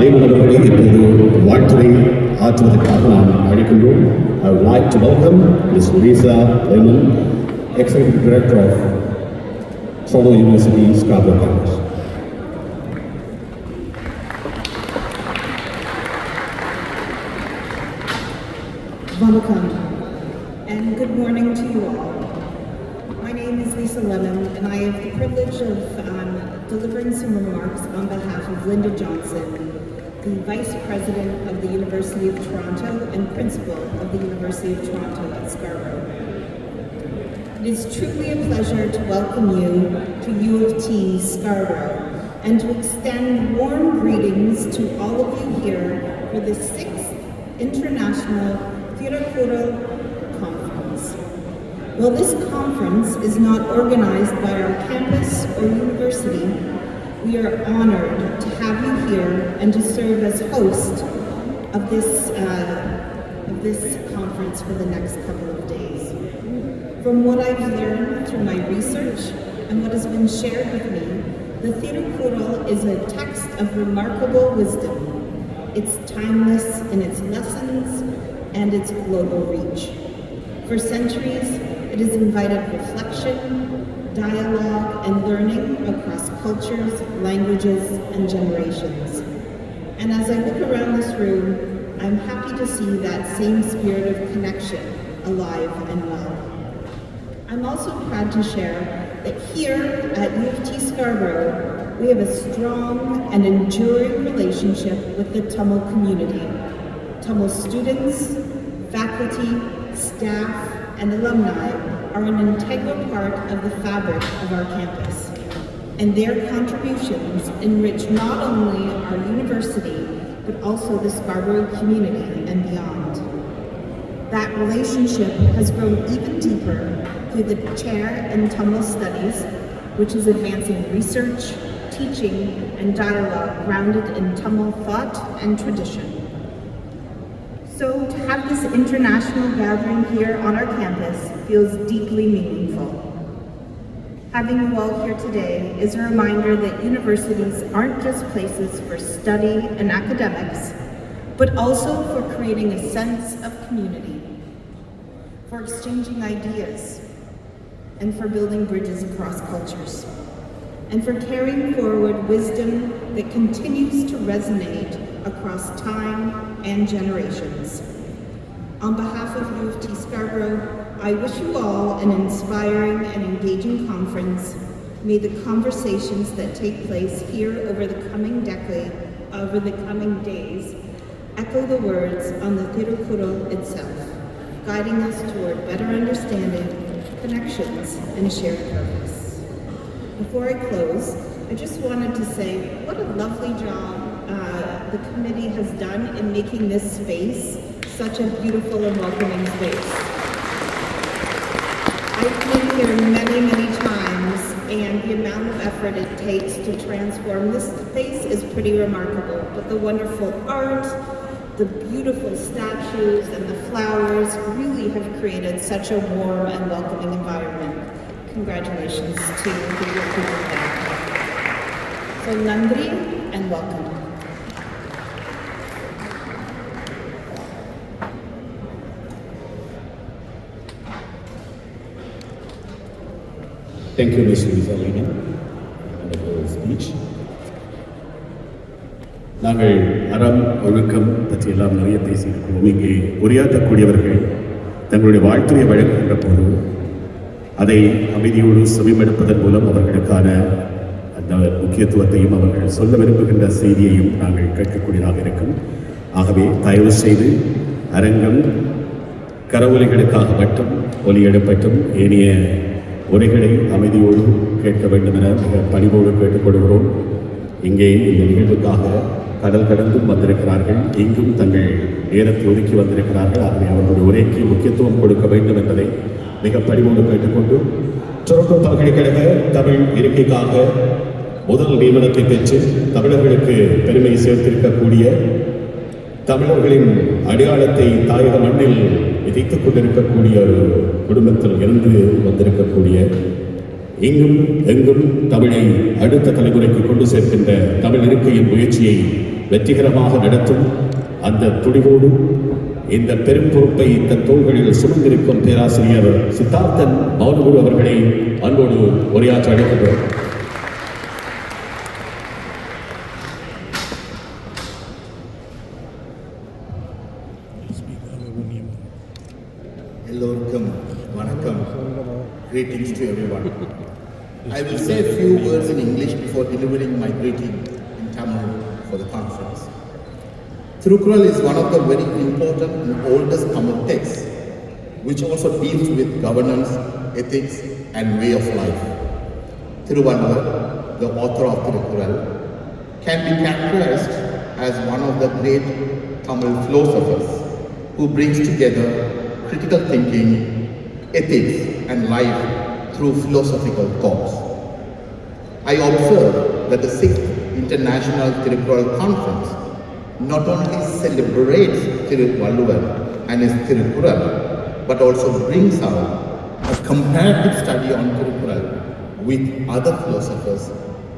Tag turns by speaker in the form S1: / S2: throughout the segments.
S1: Layman அவர்களை இப்போது வாழ்த்துறை ஆற்றுவதற்காக நாம் அழைக்கின்றோம் I would like to welcome Ms. Lisa Lehman, Executive Director of Toronto University Scarborough Campus.
S2: Vanakkam, and good morning to you all. My name is Lisa Lemon, and I have the privilege of um, delivering some remarks on behalf of Linda Johnson, the Vice President of the University of Toronto and Principal of the University of Toronto at Scarborough. It is truly a pleasure to welcome you to U of T Scarborough and to extend warm greetings to all of you here for the sixth International Theatre Conference. While this conference is not organized by our campus or university, we are honored to have you here and to serve as host of this, uh, of this conference for the next couple of days. From what I've learned through my research and what has been shared with me, the Theatre Kural is a text of remarkable wisdom. It's timeless in its lessons and its global reach. For centuries, it has invited reflection, dialogue, and learning across cultures, languages, and generations. And as I look around this room, I'm happy to see that same spirit of connection alive and well. I'm also proud to share that here at U of T Scarborough, we have a strong and enduring relationship with the Tamil community. Tamil students, faculty, staff, and alumni are an integral part of the fabric of our campus. And their contributions enrich not only our university, but also the Scarborough community and beyond. That relationship has grown even deeper through the chair in Tamil Studies, which is advancing research, teaching, and dialogue grounded in Tamil thought and tradition. This international gathering here on our campus feels deeply meaningful. Having you all here today is a reminder that universities aren't just places for study and academics, but also for creating a sense of community, for exchanging ideas, and for building bridges across cultures, and for carrying forward wisdom that continues to resonate across time and generations. On behalf of U of T Scarborough, I wish you all an inspiring and engaging conference. May the conversations that take place here over the coming decade, over the coming days, echo the words on the Tirukkural itself, guiding us toward better understanding, connections, and shared purpose. Before I close, I just wanted to say what a lovely job uh, the committee has done in making this space such a beautiful and welcoming space. I've been here many, many times, and the amount of effort it takes to transform this space is pretty remarkable. But the wonderful art, the beautiful statues, and the flowers really have created such a warm and welcoming environment. Congratulations to the did that. So, Nandri, and welcome.
S1: Thank you, Ms. Lisa Lehman, speech. நாங்கள் அறம் ஒழுக்கம் பற்றி எல்லாம் நிறைய பேசியிருக்கிறோம் இங்கே உரையாற்றக்கூடியவர்கள் தங்களுடைய வாழ்க்கையை வழங்குகின்ற போது அதை அமைதியோடு செவிமடுப்பதன் மூலம் அவர்களுக்கான அந்த முக்கியத்துவத்தையும் அவர்கள் சொல்ல விரும்புகின்ற செய்தியையும் நாங்கள் கேட்கக்கூடியதாக இருக்கும் ஆகவே தயவு செய்து அரங்கம் கரவொலிகளுக்காக மட்டும் ஒலி எழுப்பட்டும் ஏனைய உரைகளை அமைதியோடு கேட்க வேண்டும் என மிக பணிவோடு கேட்டுக்கொள்கிறோம். இங்கே இந்த நிகழ்வுக்காக கடல் கடந்தும் வந்திருக்கிறார்கள். இங்கும் தங்கள் நேரத்தை ஒதுக்கி வந்திருக்கிறார்கள். அதனை அவர்களுடைய உரைக்கு முக்கியத்துவம் கொடுக்க வேண்டும் என்பதை மிக பணிவோடு கேட்டுக்கொண்டு டொரண்டோ பல்கலைக்கழக தமிழ் இருக்கைக்காக முதல் நியமனத்தை பெற்று தமிழர்களுக்கு பெருமை சேர்த்திருக்கக்கூடிய தமிழர்களின் அடையாளத்தை தாயக மண்ணில் விதைத்துக் கொண்டிருக்கக்கூடிய ஒரு குடும்பத்தில் இருந்து வந்திருக்கக்கூடிய இங்கும் எங்கும் தமிழை அடுத்த தலைமுறைக்கு கொண்டு சேர்க்கின்ற தமிழ் இருக்கையின் முயற்சியை வெற்றிகரமாக நடத்தும் அந்த துடிவோடு இந்த பெரும் பொறுப்பை இந்த தோள்களில் சுமந்திருக்கும் பேராசிரியர் சித்தார்த்தன் மௌனகுரு அவர்களை அன்போடு உரையாற்ற அழைக்கின்றோம்.
S3: I will say a few words in english before delivering my greeting in tamil for the conference Thirukkural is one of the very important and oldest Tamil texts which also deals with governance, ethics and way of life. Thiruvalluvar, the author of Thirukkural, can be characterized as one of the great Tamil philosophers who brings together critical thinking, ethics, and life through philosophical thoughts. I observe that the sixth International Thirukkural Conference not only celebrates Thiruvallur and his Thirukkural, but also brings out a comparative study on Thirukkural with other philosophers,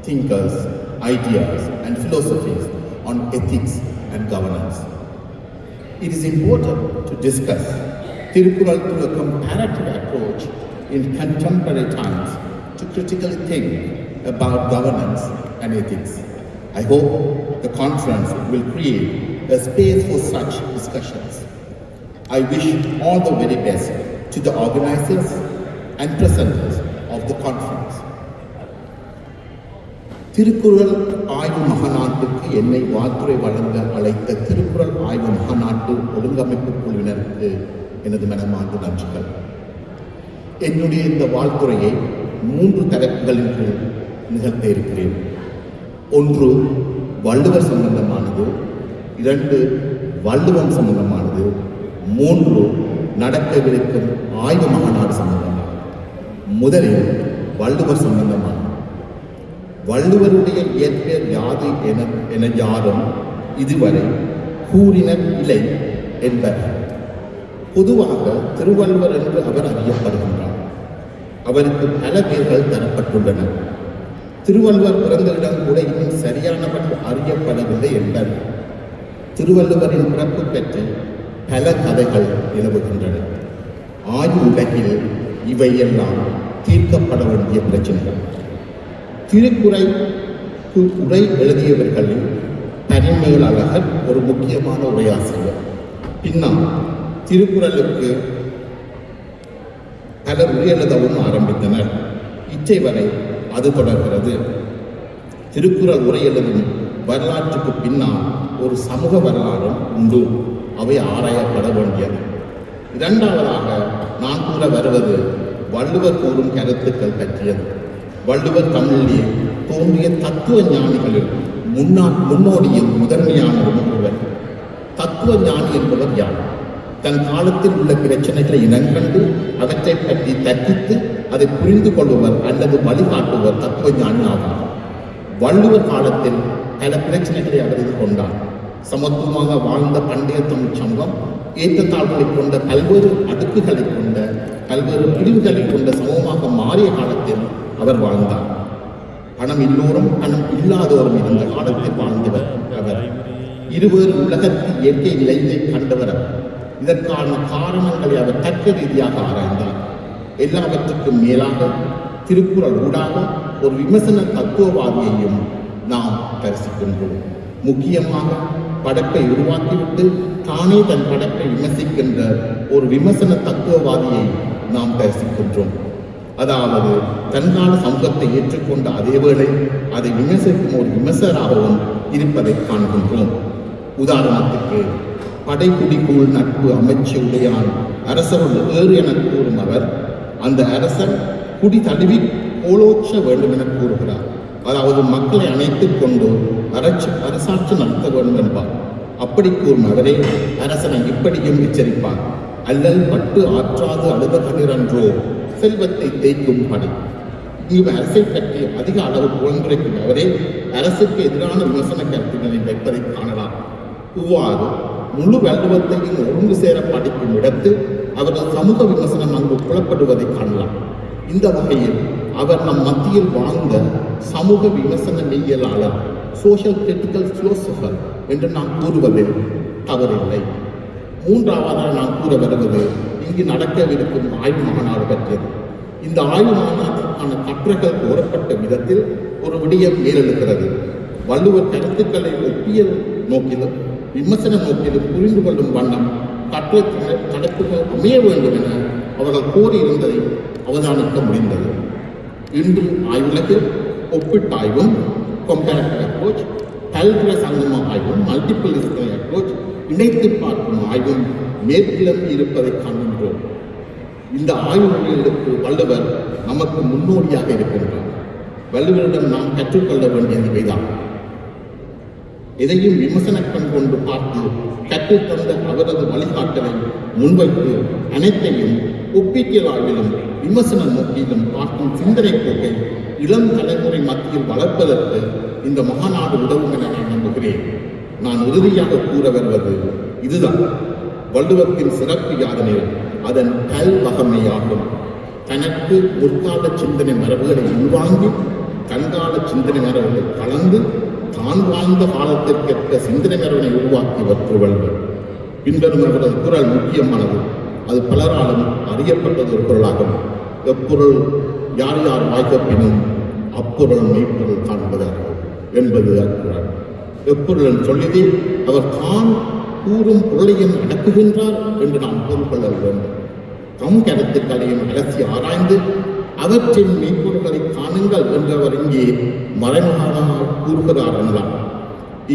S3: thinkers, ideas, and philosophies on ethics and governance. It is important to discuss Tirukkural through a comparative approach in contemporary times to critically think about governance and ethics. I hope the conference will create a space for such discussions. I wish all the very best to the organizers and presenters of the conference. Thirukkural ஆய்வு மகாநாட்டுக்கு என்னை வாழ்த்துறை வழங்க அழைத்த திருக்குறள் ஆய்வு மகாநாட்டு ஒழுங்கமைப்பு குழுவினருக்கு எனது மனமார்ந்த நன்றிகள் என்னுடைய இந்த வாழ்த்துறையை மூன்று தலைப்புகளின் கீழ் நிகழ்த்த இருக்கிறேன். ஒன்று வள்ளுவர் சம்பந்தமானது. இரண்டு வள்ளுவம் சம்பந்தமானது. மூன்று நடக்கவிருக்கும் ஆய்வு மகநாடு சம்பந்தமானது. முதலில் வள்ளுவர் சம்பந்தமானது. வள்ளுவருடைய இயற்பெயர் யாது என என யாரும் இதுவரை கூறினர் இல்லை என்பர். பொதுவாக திருவள்ளுவர் என்று அவர் அறியப்படுகிறார். அவருக்கு பல பேர்கள் தரப்பட்டுள்ளன. திருவள்ளுவர் பிறந்த இடம் கூட இன்னும் சரியானவன் அறியப்படவில்லை என்பர். திருவள்ளுவரின் பிறப்பு பெற்று பல கதைகள் நிலவுகின்றன ஆய்வு உலகில் இவையெல்லாம் தீர்க்கப்பட வேண்டிய பிரச்சனைகள். திருக்குறைக்கு உரை எழுதியவர்களில் தனிமேலழகர் ஒரு முக்கியமான உரையாசிரியர். பின்னால் திருக்குறளுக்கு பலர் உரை ஆரம்பித்தனர். இச்சை வரை அது தொடர்கிறது. திருக்குறள் உரை எழுதும் வரலாற்றுக்கு பின்னால் ஒரு சமூக வரலாறும் உண்டு. அவை ஆராயப்பட வேண்டியது. இரண்டாவதாக நான் கூற வருவது வள்ளுவர் கூறும் கருத்துக்கள் பற்றியது. வள்ளுவர் தமிழிலே தோன்றிய தத்துவ ஞானிகளில் முன்னா முன்னோடியும் முதன்மையானவரும் ஒருவர். தத்துவ ஞானி என்பவர் யார்? தன் காலத்தில் உள்ள பிரச்சனைகளை இனங்கண்டு அவற்றை பற்றி தர்க்கித்து அதை புரிந்து கொள்பவர் அல்லது வழிகாட்டுவர் தத்துவ ஞானி ஆவார். வள்ளுவர் காலத்தில் பல பிரச்சனைகளை அவர் கொண்டார். சமத்துவமாக வாழ்ந்த பண்டைய தமிழ் சமூகம் ஏற்றத்தாழ்வுகளை கொண்ட பல்வேறு அடுக்குகளை கொண்ட பல்வேறு பிரிவுகளை கொண்ட சமூகமாக மாறிய காலத்தில் அவர் வாழ்ந்தார். பணம் எல்லோரும் பணம் இல்லாதோரும் இருந்த காலத்தில் வாழ்ந்தவர் அவர். இருவர் உலகத்தில் இயற்கை நிலையை கண்டவர் அவர். இதற்கான காரணங்களை அவர் தர்க்க ரீதியாக ஆராய்ந்தார். எல்லாவற்றுக்கும் மேலாக திருக்குறள் ஊடாக ஒரு விமர்சன தத்துவவாதியையும் நாம் தரிசிக்கின்றோம். முக்கியமாக படைப்பை உருவாக்கிவிட்டு தானே தன் படைப்பை விமர்சிக்கின்ற ஒரு விமர்சன தத்துவவாதியை நாம் தரிசிக்கின்றோம். அதாவது தன்கால சமூகத்தை ஏற்றுக்கொண்ட அதேவேளை அதை விமர்சிக்கும் ஒரு விமர்சகராகவும் இருப்பதை காண்கின்றோம். உதாரணத்துக்கு படைப்பிடிக்குள் நட்பு அமைச்சு உடையான் அரசருள் ஏறு என கூறும் அவர் அந்த அரசன் குடி தழுவி போலோச்ச வேண்டும் என கூறுகிறார். அதாவது மக்களை அணைத்துக் கொண்டு அரசு அரசாட்சி நடத்த வேண்டும் என்பார். அப்படி கூறும் அவரே அரசனை இப்படியும் எச்சரிப்பார் அல்லல் பட்டு ஆற்றாது அழுத கதிரன்றோ செல்வத்தை தேய்க்கும் படை. இங்கு அரசை பற்றி அதிக அளவு புலந்துரைக்கும் அவரே அரசுக்கு எதிரான விமர்சன கருத்துக்களை வைப்பதை காணலாம். இவ்வாறு முழு வள்ளுவத்தையும் ஒன்று சேர படிக்கும் இடத்து அவரது சமூக விமர்சனம் அங்கு புலப்படுவதை காணலாம். இந்த வகையில் அவர் நம் மத்தியில் வாழ்ந்த சமூக விமர்சன மெய்யியலாளர் சோஷியல் கிரிட்டிக்கல் பிலோசபர் என்று நாம் கூறுவதில் தவறில்லை. மூன்றாவதாக நான் கூற வருவது இங்கு நடக்கவிருக்கும் ஆய்வு மாநாடு பற்றியது. இந்த ஆய்வு மாநாட்டிற்கான கட்டுரைகள் கோரப்பட்ட விதத்தில் ஒரு விடயம் மேலெழுகிறது. வள்ளுவர் கருத்துக்களை ஒப்பியல் நோக்கிலும் விமர்சன நோக்கிலும் புரிந்து கொள்ளும் வண்ணம் கட்டுரை தல- அமைய வேண்டும் என அவர்கள் கோரியிருந்ததை அவதானிக்க முடிந்தது. இன்று ஆய்வுலகில் ஒப்பிட்டாய்வும் கம்பேரிட்டிவ் அப்ரோச் பல்துறை சங்கம ஆய்வும் மல்டிபிள் டிசிப்ளினரி அப்ரோச் இணைத்து பார்க்கும் ஆய்வும் மேற்கிலும் இருப்பதை காண்கின்றோம். இந்த ஆய்வுகளுக்கு வள்ளுவர் நமக்கு முன்னோடியாக இருக்கின்றார். வள்ளுவரிடம் நாம் கற்றுக்கொள்ள வேண்டியது இவைதான் எதையும் விமர்சன கண் கொண்டு பார்த்து கற்றுத்தந்த அவரது வழிகாட்டலை முன்வைத்து அனைத்தையும் ஒப்பீட்டியல் விமர்சன நோக்கிலும் பார்க்கும் சிந்தனை போக்கை இளம் தலைமுறை மத்தியில் வளர்ப்பதற்கு இந்த மகாநாடு உதவும் என நான் நம்புகிறேன். நான் உறுதியாக கூற வருவது இதுதான். வள்ளுவத்தின் சிறப்பு யாதனில் அதன் கல் வகமையாகும். தனக்கு முற்கால சிந்தனை மரபுகளை உள்வாங்கி கண்கால சிந்தனை மரபுகளை கலந்து தான் வாழ்ந்த காலத்திற்கேற்ற சிந்தனை மரபனை உருவாக்கி வற்று பின்வரும் அவரது குரல் முக்கியமானது. அது பலராலும் அறியப்பட்டது ஒரு குரலாகும். எப்பொருள் யார் யார் வாய்க்கப்பினும் அப்பொருள் மெய்ப்பொருள் காண்பதாகும் என்பது அக்குரல். எப்பொருள் சொல்லியதை அவர் தான் கூறும் பொருளையும் அடக்குகின்றார் என்று நாம் பொருள் கொள்ள வேண்டும். தம் கருத்துக்களையும் அலசி ஆராய்ந்து அவற்றின் மெய்ப்பொருள்களை காணுங்கள் என்றவர் இங்கே மறைமுகமாக கூறுகிறார் எனலாம்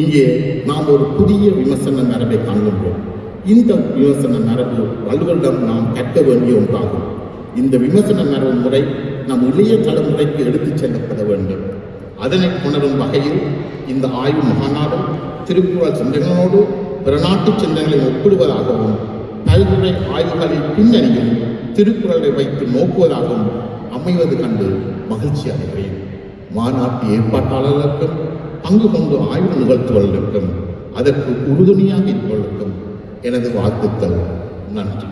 S3: இங்கே நாம் ஒரு புதிய விமர்சன மரபை காண்கின்றோம். இந்த விமர்சன மரபு வள்ளுவரிடம் நாம் கற்க வேண்டிய ஒன்றாகும். இந்த விமர்சன மரபு முறை நம் இளைய தலைமுறைக்கு எடுத்துச் செல்லப்பட வேண்டும். அதனை உணரும் வகையில் இந்த ஆய்வு மகாநாடு திருக்குறள் சிந்தனைகளோடு பிற நாட்டு சிந்தனைகளை ஒப்பிடுவதாகவும் பல்துறை ஆய்வுகளின் பின்னணியில் திருக்குறளை வைத்து நோக்குவதாகவும் அமைவது கண்டு மகிழ்ச்சி அடைகிறேன். மாநாட்டு ஏற்பாட்டாளர்களுக்கும் பங்கு கொண்டு ஆய்வு நிகழ்த்துவர்களுக்கும் அதற்கு உறுதுணையாக இருப்பவர்களுக்கும் எனது வாழ்த்துக்கள். நன்றி.